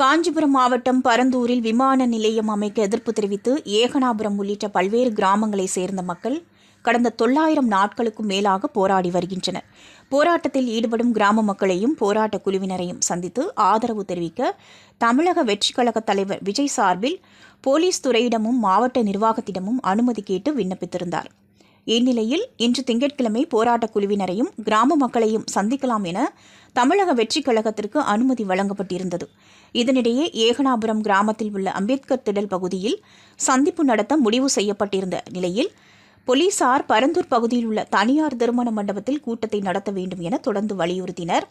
காஞ்சிபுரம் மாவட்டம் பரந்தூரில் விமான நிலையம் அமைக்க எதிர்ப்பு தெரிவித்து ஏகனாபுரம் உள்ளிட்ட பல்வேறு கிராமங்களைச் சேர்ந்த மக்கள் கடந்த தொள்ளாயிரம் நாட்களுக்கும் மேலாக போராடி வருகின்றனர். போராட்டத்தில் ஈடுபடும் கிராம மக்களையும் போராட்ட குழுவினரையும் சந்தித்து ஆதரவு தெரிவிக்க தமிழக வெற்றிக் கழக தலைவர் விஜய் சார்பில் போலீஸ் துறையிடமும் மாவட்ட நிர்வாகத்திடமும் அனுமதி கேட்டு விண்ணப்பித்திருந்தார். இந்நிலையில் இன்று திங்கட்கிழமை போராட்டக் குழுவினரையும் கிராம மக்களையும் சந்திக்கலாம் என தமிழக வெற்றிக் கழகத்திற்கு அனுமதி வழங்கப்பட்டிருந்தது. இதனிடையே ஏகனாபுரம் கிராமத்தில் உள்ள அம்பேத்கர் திடல் பகுதியில் சந்திப்பு நடத்த முடிவு செய்யப்பட்டிருந்த நிலையில் போலீசார் பரந்தூர் பகுதியில் உள்ள தனியார் திருமண மண்டபத்தில் கூட்டத்தை நடத்த வேண்டும் என தொடர்ந்து வலியுறுத்தினர்.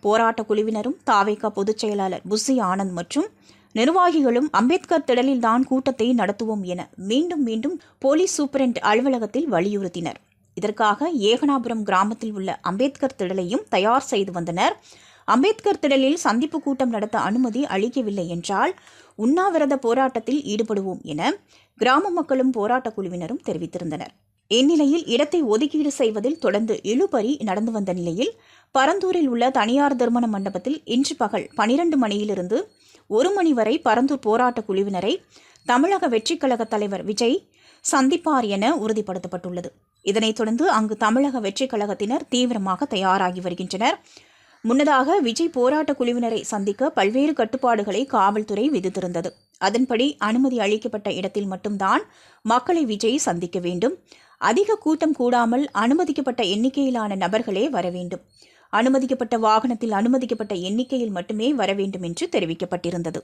போராட்டக் குழுவினரும் தாவேகா பொதுச் செயலாளர் புஸ்ஸி ஆனந்த் மற்றும் நிர்வாகிகளும் அம்பேத்கர் திடலில்தான் கூட்டத்தை நடத்துவோம் என மீண்டும் மீண்டும் போலீஸ் சூப்பரண்ட் அலுவலகத்தில் வலியுறுத்தினர். இதற்காக ஏகனாபுரம் கிராமத்தில் உள்ள அம்பேத்கர் திடலையும் தயார் செய்து வந்தனர். அம்பேத்கர் திடலில் சந்திப்பு கூட்டம் நடத்த அனுமதி அளிக்கவில்லை என்றால் உண்ணாவிரத போராட்டத்தில் ஈடுபடுவோம் என கிராம மக்களும் போராட்டக் குழுவினரும் தெரிவித்திருந்தனர். இந்நிலையில் இடத்தை ஒதுக்கீடு செய்வதில் தொடர்ந்து இழுபறி நடந்து வந்த நிலையில் பரந்தூரில் உள்ள தனியார் திருமண மண்டபத்தில் இன்று பகல் பனிரெண்டு மணியிலிருந்து ஒரு மணி வரை பரந்தூர் போராட்ட குழுவினரை தமிழக வெற்றிக் கழக தலைவர் விஜய் சந்திப்பார் என உறுதிப்படுத்தப்பட்டுள்ளது. இதனைத் தொடர்ந்து அங்கு தமிழக வெற்றிக் கழகத்தினர் தீவிரமாக தயாராகி வருகின்றனர். முன்னதாக விஜய் போராட்ட குழுவினரை சந்திக்க பல்வேறு கட்டுப்பாடுகளை காவல்துறை விதித்திருந்தது. அதன்படி அனுமதி அளிக்கப்பட்ட இடத்தில் மட்டும்தான் மக்களை விஜய் சந்திக்க வேண்டும். அதிக கூட்டம் கூடாமல் அனுமதிக்கப்பட்ட எண்ணிக்கையிலான நபர்களே வர வேண்டும். அனுமதிக்கப்பட்ட வாகனத்தில் அனுமதிக்கப்பட்ட எண்ணிக்கையில் மட்டுமே வர வேண்டும் என்று தெரிவிக்கப்பட்டிருந்தது.